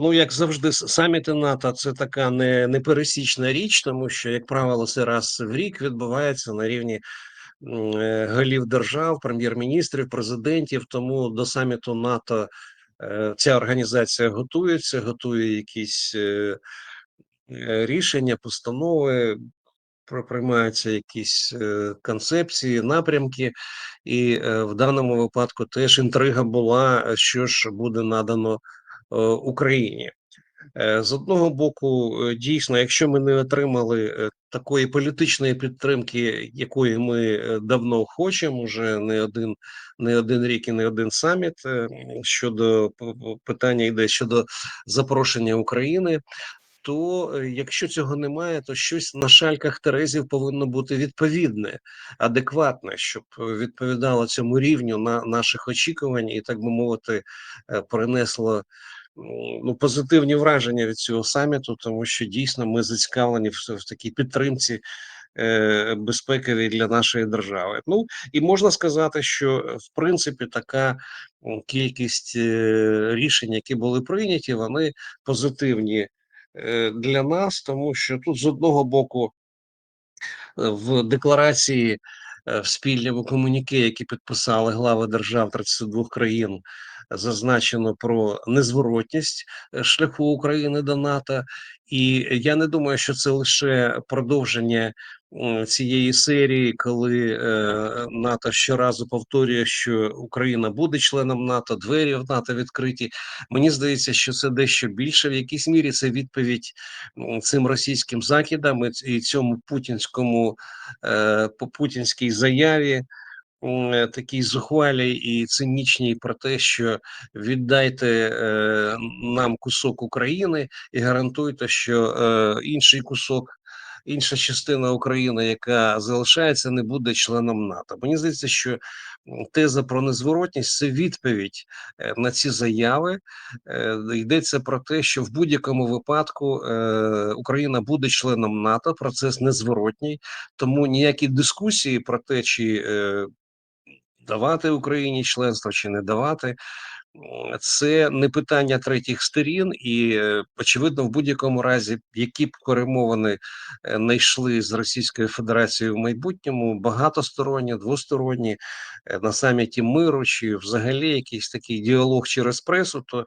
Ну, як завжди, саміти НАТО це така не, непересічна річ, тому що, як правило, це раз в рік відбувається на рівні е, голів держав, прем'єр-міністрів, президентів. Тому до саміту НАТО е, ця організація готується, готує якісь е, рішення, постанови. Приймаються якісь концепції, напрямки, і в даному випадку теж інтрига була, що ж буде надано Україні. Е, З одного боку, е, дійсно, якщо ми не отримали е, такої політичної підтримки, якої ми е, давно хочемо, вже не один не один рік і не один саміт е, щодо питання йде щодо запрошення України. То е, якщо цього немає, то щось на шальках Терезів повинно бути відповідне, адекватне, щоб е, відповідало цьому рівню на наших очікувань, і так би мовити, е, принесло ну, позитивні враження від цього саміту, тому що дійсно ми зацікавлені в, в такій підтримці е, безпековій для нашої держави. Ну і можна сказати, що в принципі така кількість е, рішень, які були прийняті, вони позитивні е, для нас, тому що тут з одного боку в декларації е, в спільному комуніке, які підписали глави держав 32 країн, зазначено про незворотність е, шляху України до НАТО, і я не думаю, що це лише продовження цієї серії, коли е, НАТО щоразу повторює, що Україна буде членом НАТО, двері в НАТО відкриті. Мені здається, що це дещо більше. В якійсь мірі це відповідь цим російським закидам і цьому путінському е, по путінській заяві такій зухвалій і цинічній про те, що віддайте е, нам кусок України і гарантуйте, що е, інший кусок. Інша частина України, яка залишається, не буде членом НАТО. Мені здається, що теза про незворотність це відповідь е, на ці заяви. Е, Йдеться про те, що в будь-якому випадку е, Україна буде членом НАТО. Процес незворотній, тому ніякі дискусії про те, чи е, давати Україні членство чи не давати. Це не питання третіх сторін, і е, очевидно, в будь-якому разі, які б перемовини не йшли з Російською Федерацією в майбутньому, багатосторонні, двосторонні е, на саміті миру, чи взагалі якийсь такий діалог через пресу, то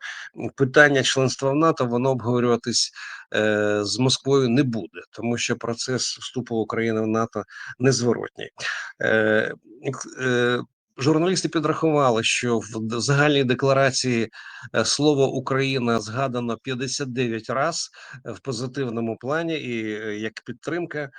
питання членства в НАТО воно обговорюватись е, з Москвою не буде, тому що процес вступу України в НАТО незворотній. Е, е, Журналісти підрахували, що в загальній декларації е, слово Україна згадано 59 раз в позитивному плані, і е, як підтримка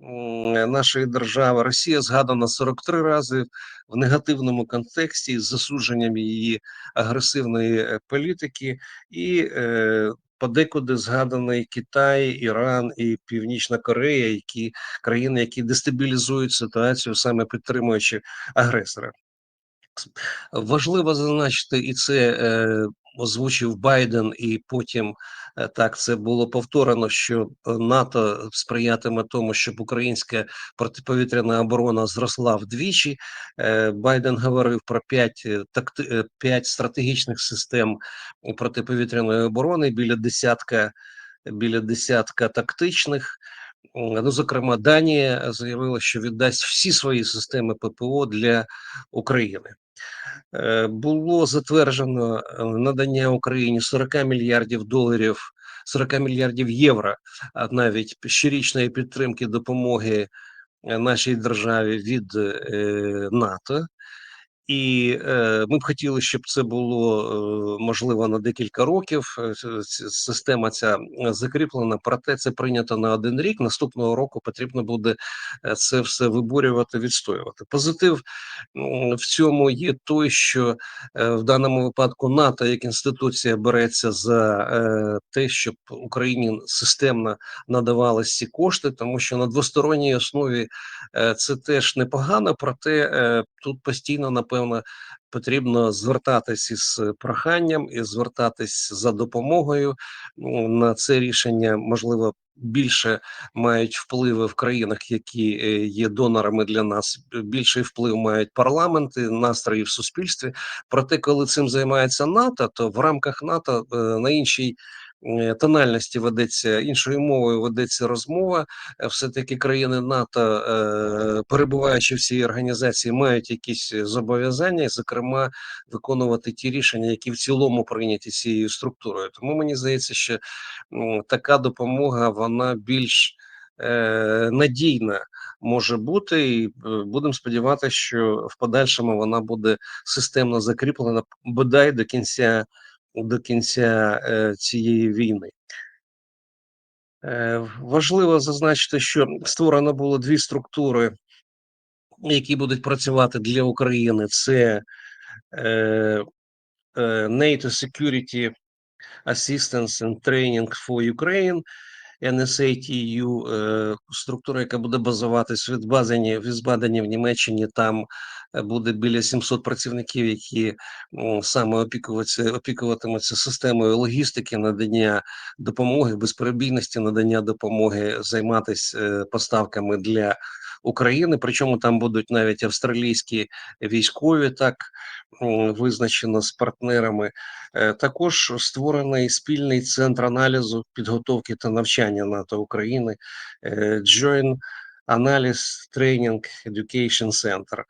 нашої держави. Росія згадана 43 рази в негативному контексті з засудженням її агресивної е, політики, і е, подекуди згаданий Китай, Іран і Північна Корея, які країни, які дестабілізують ситуацію, саме підтримуючи агресора. Важливо зазначити, і це е, озвучив Байден, і потім е, так це було повторено, що е, НАТО сприятиме тому, щоб українська протиповітряна оборона зросла вдвічі. Е, Байден говорив про п'ять е, такти, е, п'ять стратегічних систем протиповітряної оборони біля десятка біля десятка тактичних. Ну, зокрема, Данія заявила, що віддасть всі свої системи ППО для України. Е, було затверджено е, надання Україні 40 мільярдів доларів, 40 мільярдів євро, а навіть щорічної підтримки допомоги е, нашій державі від НАТО. І е, ми б хотіли, щоб це було е, можливо на декілька років. Е, Система ця закріплена, проте це прийнято на один рік. Наступного року потрібно буде е, це все виборювати, відстоювати. Позитив в цьому є той, що е, в даному випадку НАТО як інституція береться за е, те, щоб Україні системно надавалися ці кошти, тому що на двосторонній основі е, це теж непогано, проте е, тут постійно напевно потрібно звертатись із проханням і звертатись за допомогою на це рішення можливо. Більше мають впливи в країнах, які е, є донорами для нас. Більший вплив мають парламенти, настрої в суспільстві. Проте, коли цим займається НАТО, то в рамках НАТО е, на іншій тональності ведеться іншою мовою, ведеться розмова. Е, Все-таки країни НАТО, е, перебуваючи в цій організації, мають якісь зобов'язання, зокрема, виконувати ті рішення, які в цілому прийняті цією структурою. Тому мені здається, що така допомога вона більш е, надійна може бути, і е, будемо сподіватися, що в подальшому вона буде системно закріплена бодай до кінця до кінця е, цієї війни. Е, важливо зазначити, що створено було дві структури, які будуть працювати для України. Це е, NATO Security Assistance and Training for Ukraine, NSATU, е, структура, яка буде базуватись в Візбадені, в Візбадені в Німеччині. Там е, буде біля 700 працівників, які саме опікуватися, опікуватимуться системою логістики, надання допомоги, безперебійності надання допомоги, займатися е, поставками для України. Причому там будуть навіть австралійські військові, так визначено з партнерами. Е, Також створений спільний центр аналізу, підготовки та навчання НАТО України е, Joint Аналіз Тренінг Education Center.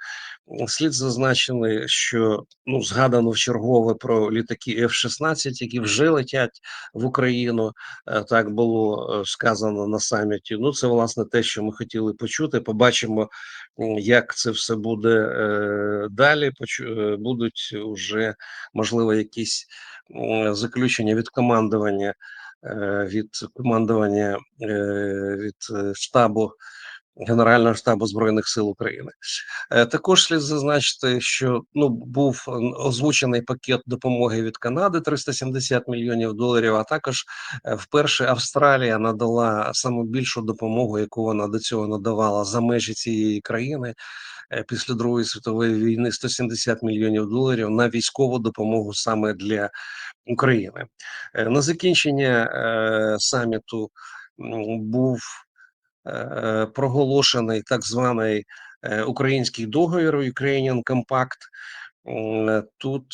Слід зазначити, що ну згадано в чергове про літаки F-16, які вже летять в Україну. Е, Так було е, сказано на саміті. Ну, це власне те, що ми хотіли почути. Побачимо, як це все буде е, далі. Будуть вже можливо якісь заключення від командування. Від командування від штабу Генерального штабу збройних сил України Е, також слід зазначити, що ну був е, озвучений пакет допомоги від Канади 370 мільйонів доларів. А також е, вперше Австралія надала саму більшу допомогу, яку вона до цього надавала за межі цієї країни після Другої світової війни 170 мільйонів доларів на військову допомогу саме для України. На закінчення саміту був проголошений так званий е, український договір Ukrainian Compact. Тут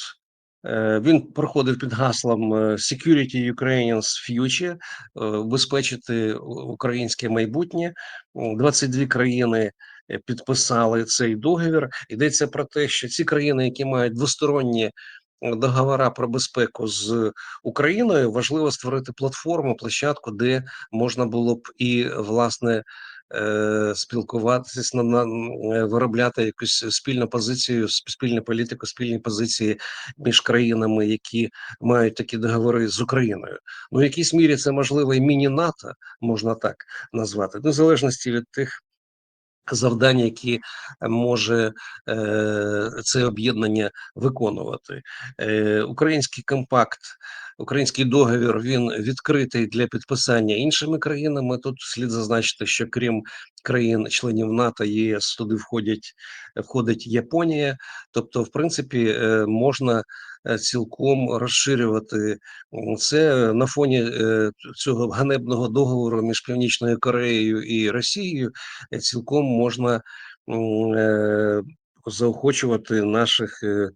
е, він проходив під гаслом е, Security Ukrainians Future, е, убезпечити українське майбутнє. М, 22 країни е, підписали цей договір. Йдеться про те, що ці країни, які мають двосторонні е, договора про безпеку з Україною, важливо створити платформу, площадку, де можна було б і власне е, спілкуватися на, е, виробляти якусь спільну позицію, сп- спільну політику, спільні позиції між країнами, які мають такі договори з Україною. Ну, в якійсь мірі це можливо і міні-НАТО, можна так назвати, в незалежності від тих. Завдання, які може е, це об'єднання виконувати, е, український компакт, український договір він відкритий для підписання іншими країнами. Тут слід зазначити, що крім країн-членів НАТО, ЄС туди входять входить Японія. Тобто, в принципі, е, можна е, цілком розширювати це на фоні е, цього ганебного договору між Північною Кореєю і Росією. е, Цілком можна е, заохочувати наших е,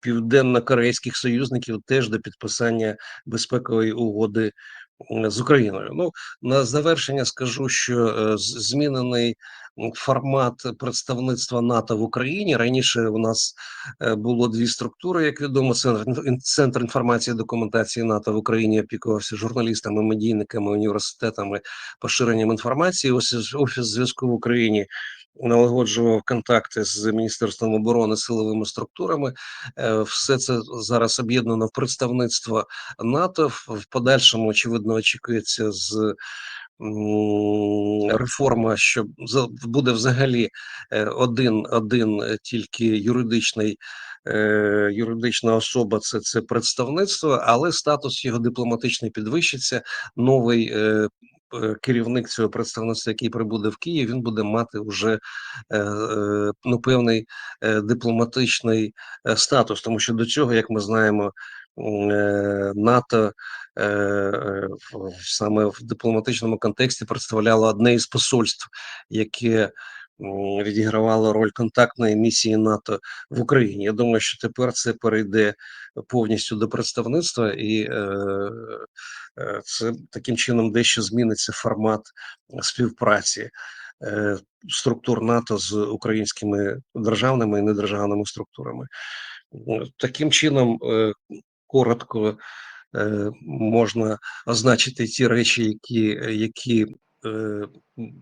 південно-корейських союзників теж до підписання безпекової угоди з Україною. Ну на завершення скажу, що е, змінений формат представництва НАТО в Україні. Раніше у нас е, було дві структури, як відомо, центр, центр інформації і документації НАТО в Україні опікувався журналістами, медійниками, університетами, поширенням інформації. Ось офіс зв'язку в Україні налагоджував контакти з міністерством оборони силовими структурами. Е, Все це зараз об'єднано в представництво НАТО. В подальшому очевидно очікується з реформа, що буде взагалі е, один, один тільки юридичний. е, Юридична особа це, це представництво, але статус його дипломатичний підвищиться. Новий керівник цього представництва, який прибуде в Київ, він буде мати вже е, е, ну, певний е, дипломатичний е, статус, тому що до цього, як ми знаємо, е, НАТО е, е, саме в дипломатичному контексті представляло одне із посольств, яке відігравало роль контактної місії НАТО в Україні. Я думаю, що тепер це перейде повністю до представництва, і е, Е, Це таким чином дещо зміниться формат співпраці е, структур НАТО з українськими державними і недержавними структурами. Е, Таким чином, е, коротко е, можна означити ті речі, які, які е,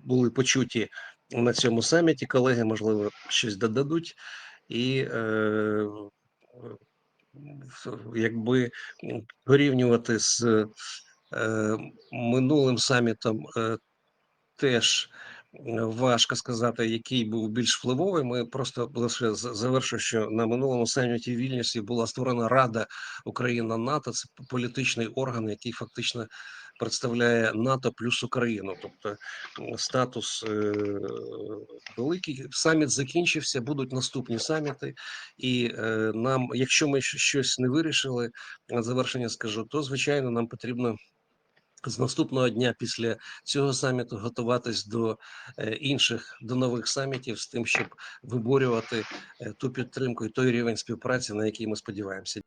були почуті на цьому саміті. Колеги, можливо, щось додадуть, і е, якби порівнювати з е, минулим самітом. Е, Теж е, важко сказати, який був більш впливовий. Ми просто лише завершу, що на минулому саміті в Вільнюсі була створена Рада Україна НАТО. Це політичний орган, який фактично представляє НАТО плюс Україну. Тобто статус е, великий. Саміт закінчився. Будуть наступні саміти, і е, нам, якщо ми щось не вирішили, на завершення скажу, то звичайно нам потрібно з наступного дня після цього саміту готуватись до е, інших до нових самітів з тим, щоб виборювати е, ту підтримку і той рівень співпраці, на який ми сподіваємося.